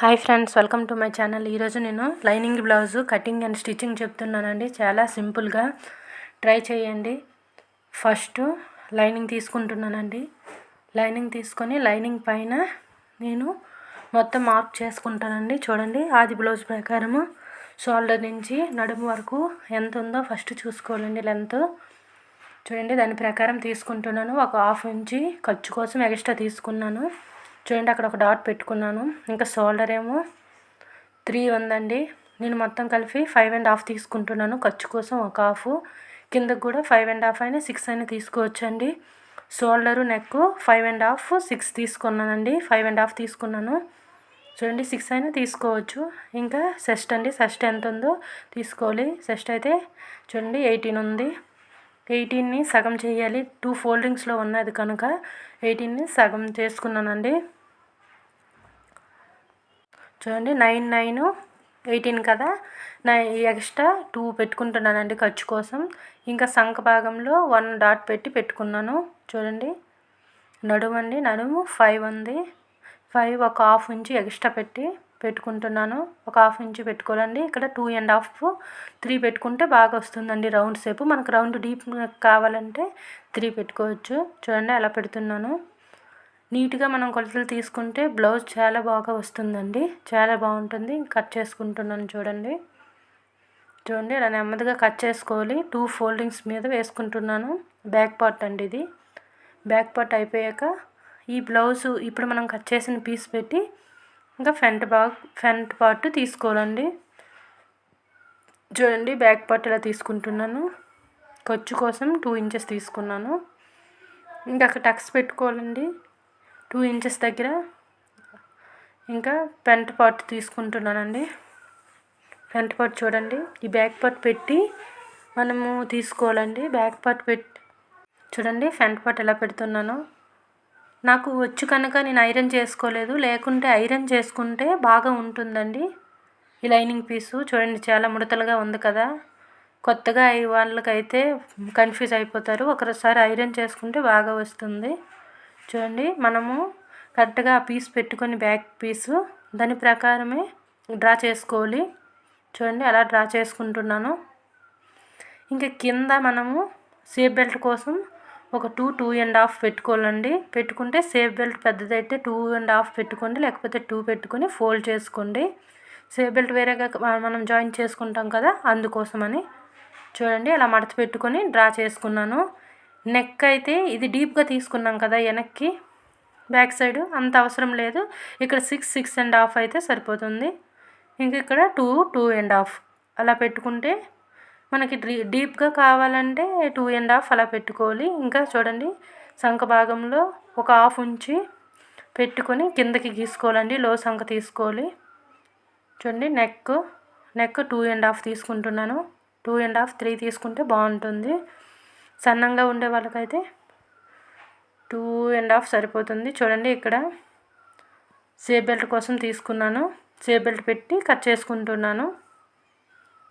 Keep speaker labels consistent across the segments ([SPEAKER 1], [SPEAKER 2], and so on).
[SPEAKER 1] Hi friends welcome to my channel. ఈరోజు నేను lining blouse cutting and stitching చెప్తున్నానండి. చాలా సింపుల్గా ట్రై చేయండి. ఫస్ట్ లైనింగ్ తీసుకుంటున్నానండి. లైనింగ్ తీసుకొని లైనింగ్ పైన నేను మొత్తం ఆఫ్ చేసుకుంటానండి. చూడండి ఆది బ్లౌజ్ ప్రకారము షోల్డర్ నుంచి నడుము వరకు ఎంత ఉందో ఫస్ట్ చూసుకోవాలండి లెంత్. చూడండి దాని ప్రకారం తీసుకుంటున్నాను. ఒక హాఫ్ ఇంచి ఖర్చు కోసం ఎక్స్ట్రా తీసుకున్నాను. చూడండి అక్కడ ఒక డాట్ పెట్టుకున్నాను. ఇంకా షోల్డర్ ఏమో త్రీ ఉందండి. నేను మొత్తం కలిపి ఫైవ్ అండ్ హాఫ్ తీసుకుంటున్నాను. ఖర్చు కోసం ఒక హాఫ్ కిందకు కూడా ఫైవ్ అండ్ హాఫ్ అయినా సిక్స్ అయినా తీసుకోవచ్చండి. Shoulder neck five and half six తీసుకున్నానండి. ఫైవ్ అండ్ హాఫ్ తీసుకున్నాను. చూడండి సిక్స్ అయినా తీసుకోవచ్చు. ఇంకా సెస్ట్ అండి. సెస్ట్ ఎంత ఉందో తీసుకోవాలి. సెస్ట్ అయితే చూడండి ఎయిటీన్ ఉంది. ఎయిటీన్ని సగం చేయాలి. టూ ఫోల్డింగ్స్లో ఉన్నది కనుక. ఎయిటీన్ని సగం చేసుకున్నానండి. చూడండి నైన్ నైన్ ఎయిటీన్ కదా? నై ఎక్స్ట్రా టూ పెట్టుకుంటున్నానండి ఖర్చు కోసం. ఇంకా సంఖ భాగంలో వన్ డాట్ పెట్టి పెట్టుకున్నాను. చూడండి నడుము అండి నడుము ఫైవ్ ఉంది. ఫైవ్ ఒక హాఫ్ ఇంచ్ ఎక్స్ట్రా పెట్టి పెట్టుకుంటున్నాను. ఒక హాఫ్ ఇంచ్ పెట్టుకోవాలండి. ఇక్కడ టూ అండ్ హాఫ్ త్రీ పెట్టుకుంటే బాగా వస్తుందండి రౌండ్ షేపు. మనకు రౌండ్ డీప్ కావాలంటే త్రీ పెట్టుకోవచ్చు. చూడండి అలా పెడుతున్నాను. నీట్గా మనం కొలతలు తీసుకుంటే బ్లౌజ్ చాలా బాగా వస్తుందండి. చాలా బాగుంటుంది. కట్ చేసుకుంటున్నాను చూడండి. చూడండి ఇలా నెమ్మదిగా కట్ చేసుకోవాలి. టూ ఫోల్డింగ్స్ మీద వేసుకుంటున్నాను. బ్యాక్ పార్ట్ అండి ఇది. బ్యాక్ పార్ట్ అయిపోయాక ఈ బ్లౌజ్ ఇప్పుడు మనం కట్ చేసిన పీస్ పెట్టి ఇంకా ఫ్రంట్ బాగ్ ఫ్రంట్ పార్ట్ తీసుకోవాలండి. చూడండి బ్యాక్ పార్ట్ ఇలా తీసుకుంటున్నాను. ఖర్చు కోసం టూ ఇంచెస్ తీసుకున్నాను. ఇంకా అక్కడ టక్స్ పెట్టుకోవాలండి. టూ ఇంచెస్ దగ్గర ఇంకా పెంట్ పార్ట్ తీసుకుంటున్నానండి. ఫ్రంట్ పార్ట్ చూడండి. ఈ బ్యాక్ పార్ట్ పెట్టి మనము తీసుకోవాలండి. బ్యాక్ పార్ట్ పెట్టి చూడండి ఫ్రంట్ పార్ట్ ఎలా పెడుతున్నాను. నాకు వచ్చు కనుక నేను ఐరన్ చేసుకోలేదు. లేకుంటే ఐరన్ చేసుకుంటే బాగా ఉంటుందండి. ఈ లైనింగ్ పీసు చూడండి చాలా ముడతలుగా ఉంది కదా. కొత్తగా వాళ్ళకైతే కన్ఫ్యూజ్ అయిపోతారు. ఒకసారి ఐరన్ చేసుకుంటే బాగా వస్తుంది. చూడండి మనము కరెక్ట్గా ఆ పీస్ పెట్టుకొని బ్యాక్ పీసు దాని ప్రకారమే డ్రా చేసుకోవాలి. చూడండి అలా డ్రా చేసుకుంటున్నాను. ఇంకా కింద మనము సేఫ్ బెల్ట్ కోసం ఒక టూ టూ అండ్ హాఫ్ పెట్టుకోవాలండి. పెట్టుకుంటే సేఫ్ బెల్ట్ పెద్దదైతే టూ అండ్ హాఫ్ పెట్టుకోండి లేకపోతే టూ పెట్టుకొని ఫోల్డ్ చేసుకోండి. సేఫ్ బెల్ట్ వేరేగా మనం జాయిన్ చేసుకుంటాం కదా అందుకోసమని. చూడండి అలా మడత పెట్టుకొని డ్రా చేసుకున్నాను. నెక్ అయితే ఇది డీప్గా తీసుకున్నాం కదా వెనక్కి. బ్యాక్ సైడ్ అంత అవసరం లేదు. ఇక్కడ సిక్స్ సిక్స్ అండ్ హాఫ్ అయితే సరిపోతుంది. ఇంక ఇక్కడ టూ టూ అండ్ హాఫ్ అలా పెట్టుకుంటే మనకి డీప్గా కావాలంటే టూ అండ్ హాఫ్ అలా పెట్టుకోవాలి. ఇంకా చూడండి సంఖ భాగంలో ఒక హాఫ్ ఉంచి పెట్టుకొని కిందకి గీసుకోవాలండి. లో సంఖ తీసుకోవాలి. చూడండి neck neck two and half తీసుకుంటున్నాను. టూ అండ్ హాఫ్ త్రీ తీసుకుంటే బాగుంటుంది. సన్నంగా ఉండే వాళ్ళకైతే టూ అండ్ హాఫ్ సరిపోతుంది. చూడండి ఇక్కడ సేఫ్ బెల్ట్ కోసం తీసుకున్నాను. సేఫ్ బెల్ట్ పెట్టి కట్ చేసుకుంటున్నాను.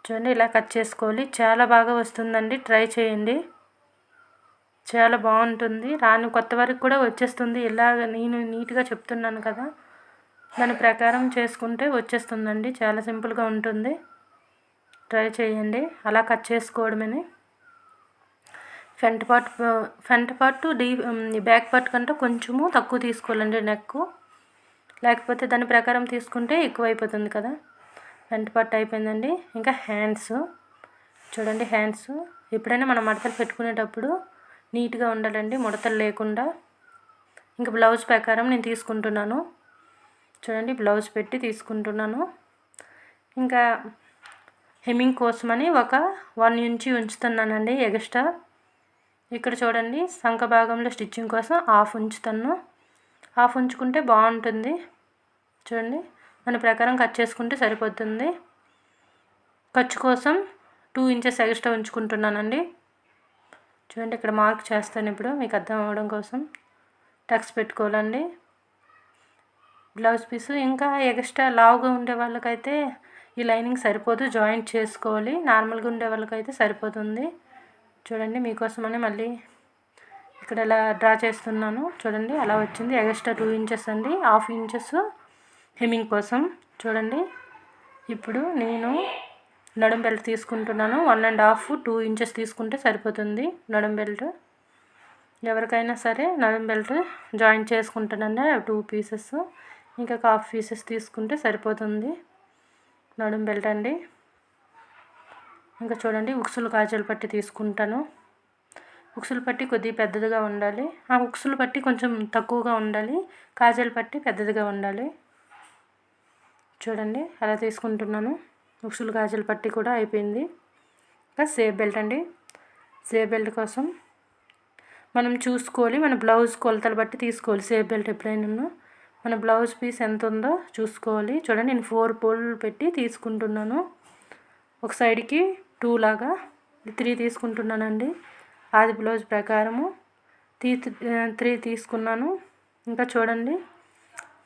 [SPEAKER 1] చూడండి ఇలా కట్ చేసుకోవాలి. చాలా బాగా వస్తుందండి. ట్రై చేయండి. చాలా బాగుంటుంది. రాని కొత్త వరకు కూడా వచ్చేస్తుంది. ఇలాగ నేను నీట్గా చెప్తున్నాను కదా. దాని ప్రకారం చేసుకుంటే వచ్చేస్తుందండి. చాలా సింపుల్గా ఉంటుంది. ట్రై చేయండి. అలా కట్ చేసుకోవడమే front part front part D back part కంటే కొంచెము తక్కువ తీసుకోవాలండి నెక్ లేకపోతే దాని ప్రకారం తీసుకుంటే ఎక్కువ అయిపోతుంది కదా. ఫ్రంట్ పార్ట్ అయిపోయిందండి. ఇంకా హ్యాండ్స్ చూడండి హ్యాండ్స్ ఎప్పుడైనా మనం మడతలు పెట్టుకునేటప్పుడు నీట్గా ఉండాలండి. ముడతలు లేకుండా. ఇంకా బ్లౌజ్ ప్రకారం నేను తీసుకుంటున్నాను. చూడండి బ్లౌజ్ పెట్టి తీసుకుంటున్నాను. ఇంకా హెమ్మింగ్ కోసమని ఒక వన్ ఇంచి ఉంచుతున్నానండి ఎక్స్ట్రా ఇక్కడ చూడండి సంఖ భాగంలో స్టిచ్చింగ్ కోసం హాఫ్ ఉంచుతాను. హాఫ్ ఉంచుకుంటే బాగుంటుంది. చూడండి మన ప్రకారం కట్ చేసుకుంటే సరిపోతుంది. ఖర్చు కోసం టూ ఇంచెస్ ఎక్స్ట్రా ఉంచుకుంటున్నానండి. చూడండి ఇక్కడ మార్క్ చేస్తాను ఇప్పుడు మీకు అర్థం అవ్వడం కోసం. టక్స్ పెట్టుకోవాలండి. బ్లౌజ్ పీసు ఇంకా ఎక్స్ట్రా లావుగా ఉండే వాళ్ళకైతే ఈ లైనింగ్ సరిపోదు జాయింట్ చేసుకోవాలి. నార్మల్గా ఉండే వాళ్ళకైతే సరిపోతుంది. చూడండి మీకోసమని మళ్ళీ ఇక్కడ ఇలా డ్రా చేస్తున్నాను. చూడండి అలా వచ్చింది. ఎగస్ట్రా టూ ఇంచెస్ అండి. హాఫ్ ఇంచెస్ హెమ్మింగ్ కోసం. చూడండి ఇప్పుడు నేను నడుం బెల్ట్ తీసుకుంటున్నాను. One and half two inches తీసుకుంటే సరిపోతుంది నడుం బెల్ట్. ఎవరికైనా సరే నడుం బెల్ట్ జాయిన్ చేసుకుంటానండి టూ పీసెస్. ఇంకా హాఫ్ పీసెస్ తీసుకుంటే సరిపోతుంది నడుం బెల్ట్ అండి. ఇంకా చూడండి ఉక్సులు కాజలు పట్టి తీసుకుంటాను. ఉక్సులు పట్టి కొద్దిగా పెద్దదిగా ఉండాలి. ఆ ఉక్సులు పట్టి కొంచెం తక్కువగా ఉండాలి. కాజల్ పట్టి పెద్దదిగా ఉండాలి. చూడండి అలా తీసుకుంటున్నాను. ఉక్సులు కాజల్ పట్టి కూడా అయిపోయింది. ఇంకా సేఫ్ బెల్ట్ అండి. సేఫ్ బెల్ట్ కోసం మనం చూసుకోవాలి. మన బ్లౌజ్ కొలతలు బట్టి తీసుకోవాలి. సేఫ్ బెల్ట్ ఎప్పుడైనా మన బ్లౌజ్ పీస్ ఎంత ఉందో చూసుకోవాలి. చూడండి నేను ఫోర్ పోల్ పెట్టి తీసుకుంటున్నాను. ఒక సైడ్కి టూ లాగా త్రీ తీసుకుంటున్నానండి. ఆది బ్లౌజ్ ప్రకారము. తీ త్రీ తీసుకున్నాను. ఇంకా చూడండి.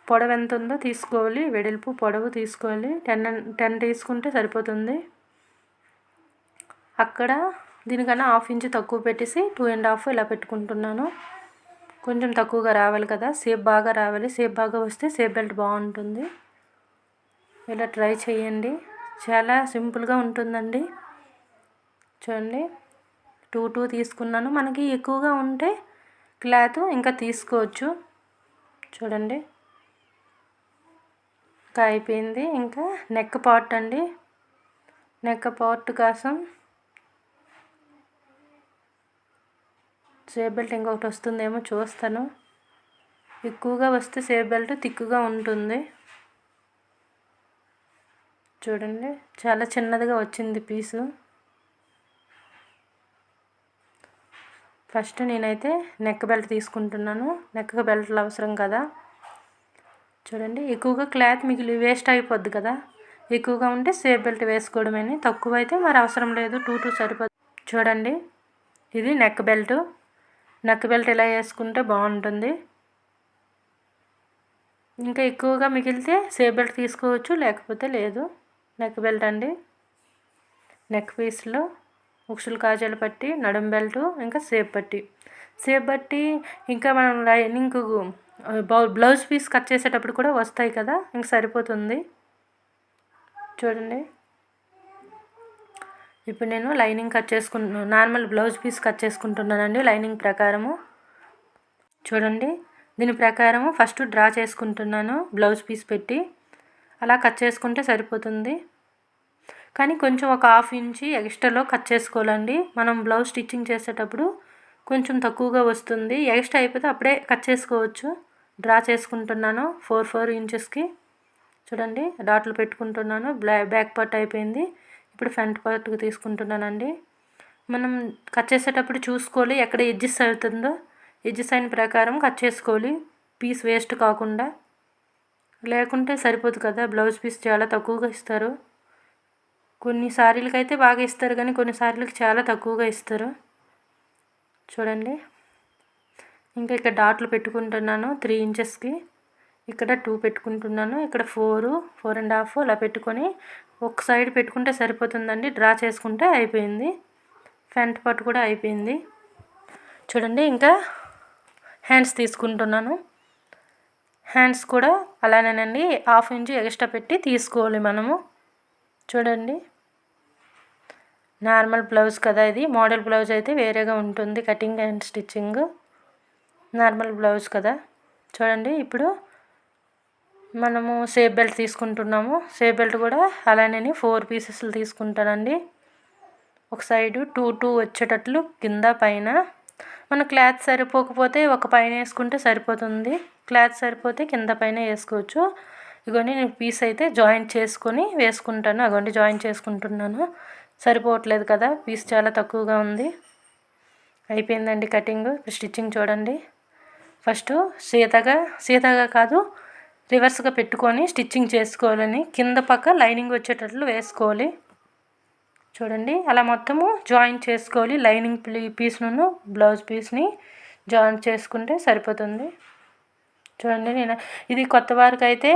[SPEAKER 1] పొడవు ఎంత ఉందో తీసుకోవాలి. వెడల్పు పొడవు తీసుకోవాలి. టెన్ టెన్ తీసుకుంటే సరిపోతుంది. అక్కడ దీనికన్నా హాఫ్ ఇంచ్ తక్కువ పెట్టేసి టూ అండ్ హాఫ్ ఇలా పెట్టుకుంటున్నాను. కొంచెం తక్కువగా రావాలి కదా. సేప్ బాగా రావాలి. సేప్ బాగా వస్తే సేప్ బెల్ట్ బాగుంటుంది. ఇలా ట్రై చేయండి. చాలా సింపుల్గా ఉంటుందండి. చూడండి. టూ టూ తీసుకున్నాను. మనకి ఎక్కువగా ఉంటే క్లాత్ ఇంకా తీసుకోవచ్చు. చూడండి. ఇంకా అయిపోయింది. ఇంకా నెక్ పార్ట్ అండి. నెక్ పార్ట్ కోసం సేఫ్ బెల్ట్ ఇంకొకటి వస్తుందేమో చూస్తాను. ఎక్కువగా వస్తే సేఫ్ బెల్ట్ తిక్కుగా ఉంటుంది. చూడండి. చాలా చిన్నదిగా వచ్చింది పీసు. ఫస్ట్ నేనైతే నెక్ బెల్ట్ తీసుకుంటున్నాను. నెక్ బెల్ట్లు అవసరం కదా. చూడండి ఎక్కువగా క్లాత్ మిగిలి వేస్ట్ అయిపోద్ది కదా. ఎక్కువగా ఉంటే సేఫ్ బెల్ట్ వేసుకోవడమని. తక్కువ అయితే మరి అవసరం లేదు. టూ టూ సరిపోదు చూడండి ఇది నెక్ బెల్ట్. నెక్ బెల్ట్ ఇలా వేసుకుంటే బాగుంటుంది. ఇంకా ఎక్కువగా మిగిలితే సేఫ్ బెల్ట్ తీసుకోవచ్చు లేకపోతే లేదు. నెక్ బెల్ట్ అండి. నెక్ పీస్లో. ఉక్సులు కాజాలు పట్టి నడుం బెల్ట్ ఇంకా సేప్ పట్టి. సేప్ పట్టి ఇంకా మనం లైనింగ్ బ్లౌజ్ పీస్ కట్ చేసేటప్పుడు కూడా వస్తాయి కదా ఇంక సరిపోతుంది. చూడండి. ఇప్పుడు నేను లైనింగ్ కట్ చేసుకుంటున్నాను నార్మల్ బ్లౌజ్ పీస్ కట్ చేసుకుంటున్నానండి లైనింగ్ ప్రకారము. చూడండి. దీని ప్రకారము ఫస్ట్ డ్రా చేసుకుంటున్నాను బ్లౌజ్ పీస్ పెట్టి. అలా కట్ చేసుకుంటే సరిపోతుంది. కానీ కొంచెం ఒక హాఫ్ ఇంచి ఎక్స్ట్రాలో కట్ చేసుకోవాలండి. మనం బ్లౌజ్ స్టిచ్చింగ్ చేసేటప్పుడు కొంచెం తక్కువగా వస్తుంది. ఎక్స్ట్రా అయిపోతే అప్పుడే కట్ చేసుకోవచ్చు. డ్రా చేసుకుంటున్నాను ఫోర్ ఫోర్ ఇంచెస్కి. చూడండి డాట్లు పెట్టుకుంటున్నాను. బ్లా బ్యాక్ పార్ట్ అయిపోయింది. ఇప్పుడు ఫ్రంట్ పార్ట్కి తీసుకుంటున్నానండి. మనం కట్ చేసేటప్పుడు చూసుకోవాలి ఎక్కడ ఎడ్జెస్ అవుతుందో. ఎడ్జెస్ అయిన ప్రకారం కట్ చేసుకోవాలి. పీస్ వేస్ట్ కాకుండా. లేకుంటే సరిపోదు కదా బ్లౌజ్ పీస్ చాలా తక్కువగా ఇస్తారు. కొన్నిసార్లకి అయితే బాగా ఇస్తారు కానీ కొన్ని సారీలకి చాలా తక్కువగా ఇస్తారు. చూడండి. ఇంకా ఇక్కడ డాట్లు పెట్టుకుంటున్నాను త్రీ ఇంచెస్కి. ఇక్కడ టూ పెట్టుకుంటున్నాను ఇక్కడ ఫోర్ ఫోర్ అండ్ హాఫ్ అలా పెట్టుకొని ఒక సైడ్ పెట్టుకుంటే సరిపోతుందండి. డ్రా చేసుకుంటే అయిపోయింది. ఫ్రంట్ పార్ట్ కూడా అయిపోయింది. చూడండి ఇంకా హ్యాండ్స్ తీసుకుంటున్నాను. హ్యాండ్స్ కూడా అలానేనండి. హాఫ్ ఇంచు ఎక్స్ట్రా పెట్టి తీసుకోవాలి మనము. చూడండి. నార్మల్ బ్లౌజ్ కదా ఇది. మోడల్ బ్లౌజ్ అయితే వేరేగా ఉంటుంది. Cutting and stitching normal blouse కదా. చూడండి ఇప్పుడు మనము సేఫ్ బెల్ట్ తీసుకుంటున్నాము. సేఫ్ బెల్ట్ కూడా అలానే ఫోర్ పీసెస్లు తీసుకుంటానండి. ఒక సైడు టూ టూ వచ్చేటట్లు కింద పైన. మన క్లాత్ సరిపోకపోతే ఒక పైన వేసుకుంటే సరిపోతుంది. క్లాత్ సరిపోతే కింద పైన వేసుకోవచ్చు. ఇగోండి నేను పీస్ అయితే జాయింట్ చేసుకొని వేసుకుంటాను. అగోండి జాయింట్ చేసుకుంటున్నాను. సరిపోవట్లేదు కదా పీస్ చాలా తక్కువగా ఉంది. అయిపోయిందండి కటింగ్ స్టిచ్చింగ్ చూడండి. ఫస్ట్ సీతగా సీతగా కాదు రివర్స్గా పెట్టుకొని స్టిచ్చింగ్ చేసుకోవాలని కింద పక్క లైనింగ్ వచ్చేటట్లు వేసుకోవాలి. చూడండి అలా మొత్తము జాయిన్ చేసుకోవాలి లైనింగ్ పీస్ను బ్లౌజ్ పీస్ని జాయిన్ చేసుకుంటే సరిపోతుంది. చూడండి నేను ఇది కొత్త వారికి అయితే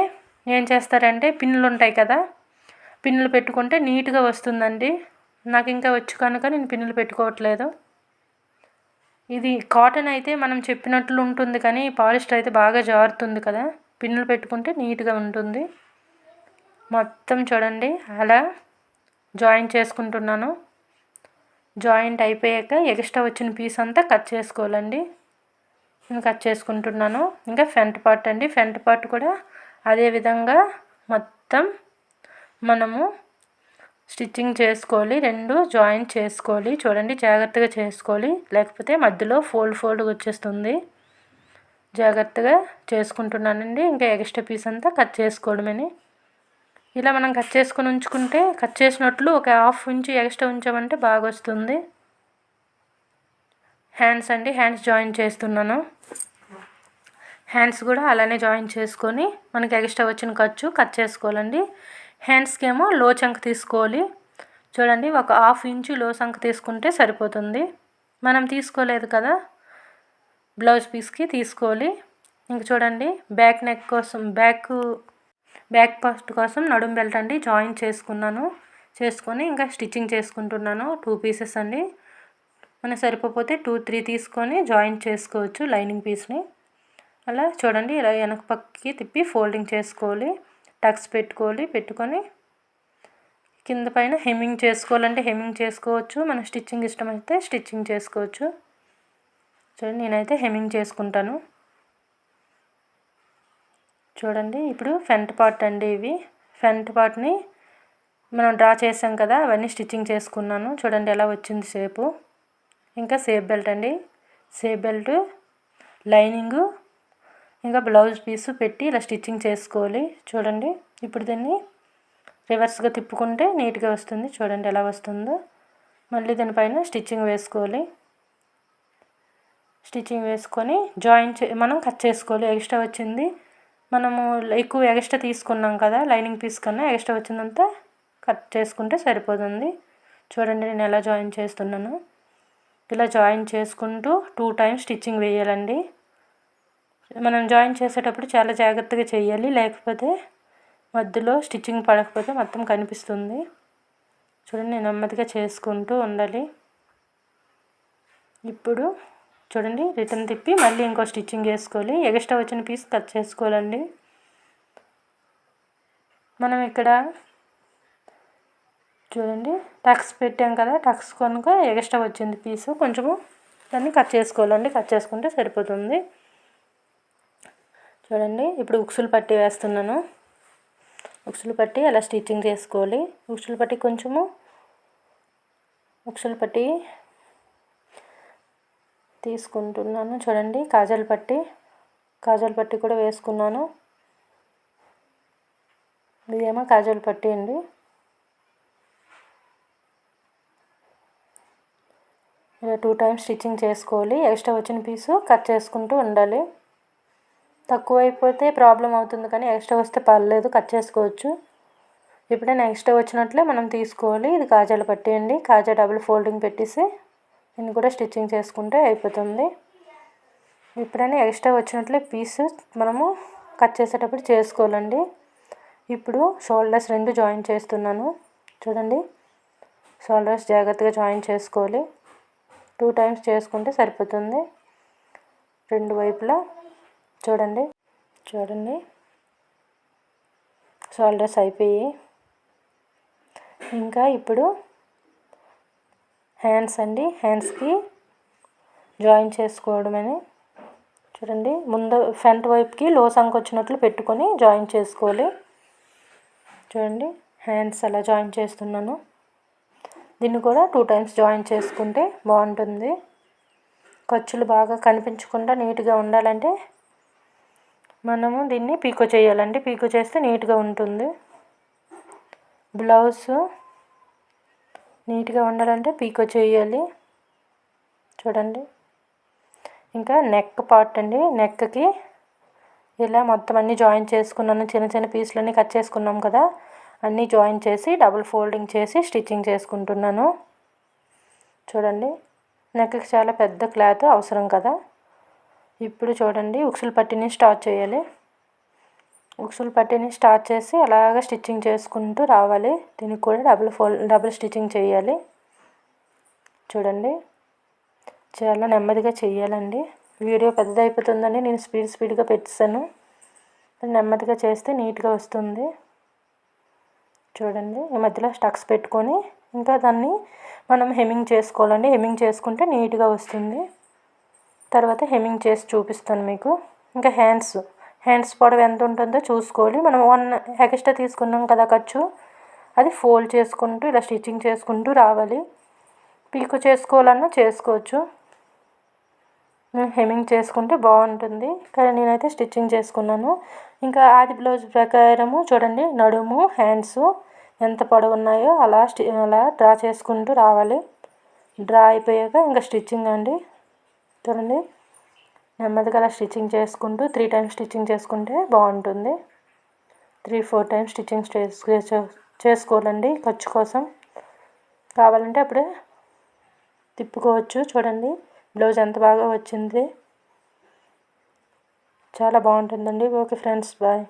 [SPEAKER 1] ఏం చేస్తారంటే పిన్నులు ఉంటాయి కదా పిన్నులు పెట్టుకుంటే నీట్గా వస్తుందండి. నాకు ఇంకా వచ్చు కనుక నేను పిన్నులు పెట్టుకోవట్లేదు. ఇది కాటన్ అయితే మనం చెప్పినట్లు ఉంటుంది కానీ పాలిస్టర్ అయితే బాగా జారుతుంది కదా. పిన్నులు పెట్టుకుంటే నీట్గా ఉంటుంది. మొత్తం చూడండి అలా జాయిన్ చేసుకుంటున్నాను. జాయింట్ అయిపోయాక ఎక్స్ట్రా వచ్చిన పీస్ అంతా కట్ చేసుకోవాలండి. నేను కట్ చేసుకుంటున్నాను. ఇంకా ఫ్రంట్ పార్ట్ అండి. ఫ్రంట్ పార్ట్ కూడా అదే విధంగా మొత్తం మనము స్టిచ్చింగ్ చేసుకోవాలి రెండు జాయిన్ చేసుకోవాలి. చూడండి జాగ్రత్తగా చేసుకోవాలి. లేకపోతే మధ్యలో ఫోల్డ్ ఫోల్డ్ వచ్చేస్తుంది. జాగ్రత్తగా చేసుకుంటున్నానండి. ఇంకా ఎక్స్ట్రా పీస్ అంతా కట్ చేసుకోవడమని. ఇలా మనం కట్ చేసుకొని ఉంచుకుంటే కట్ చేసినట్లు ఒక హాఫ్ ఇంచు ఎక్స్ట్రా ఉంచామంటే బాగా వస్తుంది. హ్యాండ్స్ అండి హ్యాండ్స్ జాయిన్ చేస్తున్నాను. హ్యాండ్స్ కూడా అలానే జాయిన్ చేసుకొని మనకి ఎక్స్ట్రా వచ్చిన ఖర్చు కట్ చేసుకోవాలండి. హ్యాండ్స్కి ఏమో లో చంక్ తీసుకోవాలి. చూడండి ఒక హాఫ్ ఇంచు లో చంక్ తీసుకుంటే సరిపోతుంది. మనం తీసుకోలేదు కదా. బ్లౌజ్ పీస్కి తీసుకోవాలి. ఇంక చూడండి బ్యాక్ నెక్ కోసం బ్యాక్ బ్యాక్ పాస్ట్ కోసం నడుం బెల్ట్ అండి జాయిన్ చేసుకున్నాను. చేసుకొని ఇంకా స్టిచ్చింగ్ చేసుకుంటున్నాను. టూ పీసెస్ అండి. మనకు సరిపోతే టూ త్రీ తీసుకొని జాయిన్ చేసుకోవచ్చు లైనింగ్ పీస్ని. అలా చూడండి ఇలా వెనక పక్కకి తిప్పి ఫోల్డింగ్ చేసుకోవాలి. టక్స్ పెట్టుకోవాలి పెట్టుకొని కింద పైన హెమ్మింగ్ చేసుకోవాలంటే హెమ్మింగ్ చేసుకోవచ్చు. మన స్టిచ్చింగ్ ఇష్టమైతే స్టిచ్చింగ్ చేసుకోవచ్చు. చూడండి నేనైతే హెమ్మింగ్ చేసుకుంటాను. చూడండి ఇప్పుడు ఫ్రంట్ పార్ట్ అండి ఇవి. ఫ్రంట్ పార్ట్ని మనం డ్రా చేసాం కదా అవన్నీ స్టిచ్చింగ్ చేసుకున్నాను. చూడండి ఎలా వచ్చింది షేపు. ఇంకా సేఫ్ బెల్ట్ అండి. సేఫ్ బెల్ట్ లైనింగు ఇంకా బ్లౌజ్ పీసు పెట్టి ఇలా స్టిచ్చింగ్ చేసుకోవాలి. చూడండి ఇప్పుడు దీన్ని రివర్స్గా తిప్పుకుంటే నీట్గా వస్తుంది. చూడండి ఎలా వస్తుందో. మళ్ళీ దానిపైన స్టిచ్చింగ్ వేసుకోవాలి. స్టిచ్చింగ్ వేసుకొని జాయిన్ చే మనం కట్ చేసుకోవాలి. ఎక్స్ట్రా వచ్చింది. మనము ఎక్కువ ఎక్స్ట్రా తీసుకున్నాం కదా లైనింగ్ పీస్ కన్నా ఎక్స్ట్రా వచ్చిందంతా కట్ చేసుకుంటే సరిపోతుంది. చూడండి నేను ఎలా జాయిన్ చేస్తున్నాను. ఇలా జాయిన్ చేసుకుంటూ టూ టైమ్స్ స్టిచ్చింగ్ వేయాలండి. మనం జాయిన్ చేసేటప్పుడు చాలా జాగ్రత్తగా చేయాలి. లేకపోతే మధ్యలో స్టిచ్చింగ్ పడకపోతే మొత్తం కనిపిస్తుంది. చూడండి నెమ్మదిగా చేసుకుంటూ ఉండాలి. ఇప్పుడు చూడండి రిటర్న్ తిప్పి మళ్ళీ ఇంకో స్టిచ్చింగ్ వేసుకోవాలి ఎగస్ట్రా వచ్చిన పీస్ కట్ చేసుకోవాలండి. మనం ఇక్కడ చూడండి టక్స్ పెట్టాం కదా టక్స్ కొనుక ఎగస్ట్రా వచ్చింది పీసు కొంచెము దాన్ని కట్ చేసుకోవాలండి. కట్ చేసుకుంటే సరిపోతుంది. చూడండి ఇప్పుడు ఉక్సులు పట్టి వేస్తున్నాను. ఉక్సులు పట్టి అలా స్టిచ్చింగ్ చేసుకోవాలి. ఉక్సులు పట్టి కొంచెము ఉక్సులు పట్టి తీసుకుంటున్నాను. చూడండి కాజల్ పట్టి కాజల్ పట్టి కూడా వేసుకున్నాను. ఇదేమో కాజల్ పట్టి అండి. ఇలా టూ టైమ్స్ స్టిచ్చింగ్ చేసుకోవాలి. ఎక్స్ట్రా వచ్చిన పీసు కట్ చేసుకుంటూ ఉండాలి. తక్కువ అయిపోతే ప్రాబ్లం అవుతుంది కానీ ఎక్స్ట్రా వస్తే పర్లేదు కట్ చేసుకోవచ్చు. ఎప్పుడైనా ఎక్స్ట్రా వచ్చినట్లే మనం తీసుకోవాలి. ఇది కాజాలు పట్టేయండి. కాజా డబుల్ ఫోల్డింగ్ పెట్టేసి దీన్ని కూడా స్టిచ్చింగ్ చేసుకుంటే అయిపోతుంది. ఎప్పుడైనా ఎక్స్ట్రా వచ్చినట్లే పీస్ మనము కట్ చేసేటప్పుడు చేసుకోవాలండి. ఇప్పుడు షోల్డర్స్ రెండు జాయిన్ చేస్తున్నాను. చూడండి. షోల్డర్స్ జాగ్రత్తగా జాయిన్ చేసుకోవాలి. టూ టైమ్స్ చేసుకుంటే సరిపోతుంది. రెండు వైపులా చూడండి చూడండి. షోల్డర్స్ అయిపోయి. ఇంకా ఇప్పుడు హ్యాండ్స్ అండి హ్యాండ్స్కి జాయిన్ చేసుకోవడమని. చూడండి ముందు ఫ్రంట్ వైపుకి లో సంక్ వచ్చినట్లు పెట్టుకొని జాయిన్ చేసుకోవాలి. చూడండి హ్యాండ్స్ అలా జాయిన్ చేస్తున్నాను. దీన్ని కూడా టూ టైమ్స్ జాయిన్ చేసుకుంటే బాగుంటుంది. ఖర్చులు బాగా కనిపించకుండా నీట్గా ఉండాలంటే మనము దీన్ని పీకో చేయాలండి. పీకో చేస్తే నీట్గా ఉంటుంది. బ్లౌజ్ నీట్గా ఉండాలంటే పీకో చేయాలి. చూడండి. ఇంకా నెక్ పార్ట్ అండి. నెక్కి ఇలా మొత్తం అన్నీ జాయిన్ చేసుకున్నాను. చిన్న చిన్న పీసులన్నీ కట్ చేసుకున్నాం కదా. అన్నీ జాయిన్ చేసి డబుల్ ఫోల్డింగ్ చేసి స్టిచ్చింగ్ చేసుకుంటున్నాను. చూడండి. నెక్కి చాలా పెద్ద క్లాత్ అవసరం కదా. ఇప్పుడు చూడండి ఉక్సులు పట్టిని స్టార్ట్ చేయాలి. ఉక్సులు పట్టిని స్టార్ట్ చేసి అలాగ స్టిచ్చింగ్ చేసుకుంటూ రావాలి. దీనికి కూడా డబుల్ ఫోల్ డబుల్ స్టిచ్చింగ్ చేయాలి. చూడండి చాలా నెమ్మదిగా చేయాలండి. వీడియో పెద్దదైపోతుందని నేను స్పీడ్ స్పీడ్గా పెట్టాను నెమ్మదిగా చేస్తే నీట్గా వస్తుంది. చూడండి ఈ మధ్యలో స్టక్స్ పెట్టుకొని ఇంకా దాన్ని మనం హెమ్మింగ్ చేసుకోవాలండి. హెమ్మింగ్ చేసుకుంటే నీట్గా వస్తుంది. తర్వాత హెమ్మింగ్ చేసి చూపిస్తాను మీకు. ఇంకా హ్యాండ్స్ హ్యాండ్స్ పొడవు ఎంత ఉంటుందో చూసుకోవాలి. మనం వన్ ఎక్స్ట్రా తీసుకున్నాం కదా ఖర్చు. అది ఫోల్డ్ చేసుకుంటూ ఇలా స్టిచ్చింగ్ చేసుకుంటూ రావాలి. పీకు చేసుకోవాలన్నా చేసుకోవచ్చు. హెమ్మింగ్ చేసుకుంటే బాగుంటుంది. కానీ నేనైతే స్టిచ్చింగ్ చేసుకున్నాను. ఇంకా ఆది బ్లౌజ్ ప్రకారము చూడండి నడుము హ్యాండ్స్ ఎంత పొడవు ఉన్నాయో అలా స్టి అలా డ్రా చేసుకుంటూ రావాలి. డ్రా అయిపోయాక ఇంకా స్టిచ్చింగ్ అండి. చూడండి నెమ్మదిగా అలా స్టిచ్చింగ్ చేసుకుంటూ త్రీ టైమ్స్ స్టిచ్చింగ్ చేసుకుంటే బాగుంటుంది. త్రీ ఫోర్ టైమ్స్ స్టిచ్చింగ్ చేసుకోవాలండి ఖర్చు కోసం. కావాలంటే అప్పుడే తిప్పుకోవచ్చు. చూడండి బ్లౌజ్ ఎంత బాగా వచ్చింది. చాలా బాగుంటుందండి. Okay friends bye.